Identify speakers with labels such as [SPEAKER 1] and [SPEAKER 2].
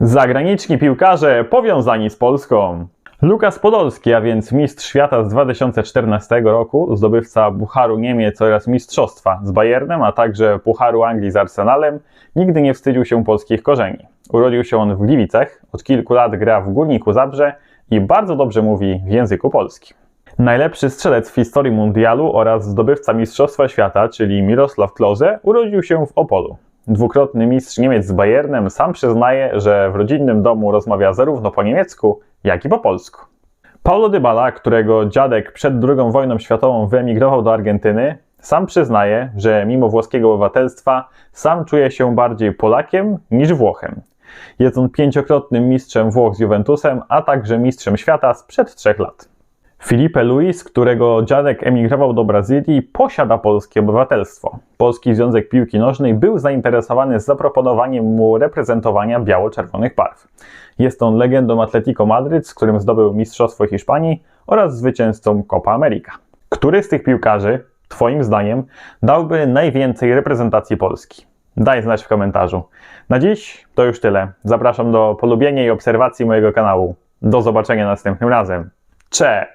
[SPEAKER 1] Zagraniczni piłkarze powiązani z Polską. Lukas Podolski, a więc mistrz świata z 2014 roku, zdobywca Pucharu Niemiec oraz Mistrzostwa z Bayernem, a także Pucharu Anglii z Arsenalem, nigdy nie wstydził się polskich korzeni. Urodził się on w Gliwicach, od kilku lat gra w Górniku Zabrze i bardzo dobrze mówi w języku polskim. Najlepszy strzelec w historii mundialu oraz zdobywca Mistrzostwa Świata, czyli Mirosław Klose, urodził się w Opolu. Dwukrotny mistrz Niemiec z Bayernem sam przyznaje, że w rodzinnym domu rozmawia zarówno po niemiecku, jak i po polsku. Paulo Dybala, którego dziadek przed II wojną światową wyemigrował do Argentyny, sam przyznaje, że mimo włoskiego obywatelstwa sam czuje się bardziej Polakiem niż Włochem. Jest on pięciokrotnym mistrzem Włoch z Juventusem, a także mistrzem świata sprzed trzech lat. Filipe Luis, którego dziadek emigrował do Brazylii, posiada polskie obywatelstwo. Polski Związek Piłki Nożnej był zainteresowany zaproponowaniem mu reprezentowania biało-czerwonych barw. Jest on legendą Atletico Madryt, z którym zdobył Mistrzostwo Hiszpanii oraz zwycięzcą Copa America. Który z tych piłkarzy, Twoim zdaniem, dałby najwięcej reprezentacji Polski? Daj znać w komentarzu. Na dziś to już tyle. Zapraszam do polubienia i obserwacji mojego kanału. Do zobaczenia następnym razem. c'è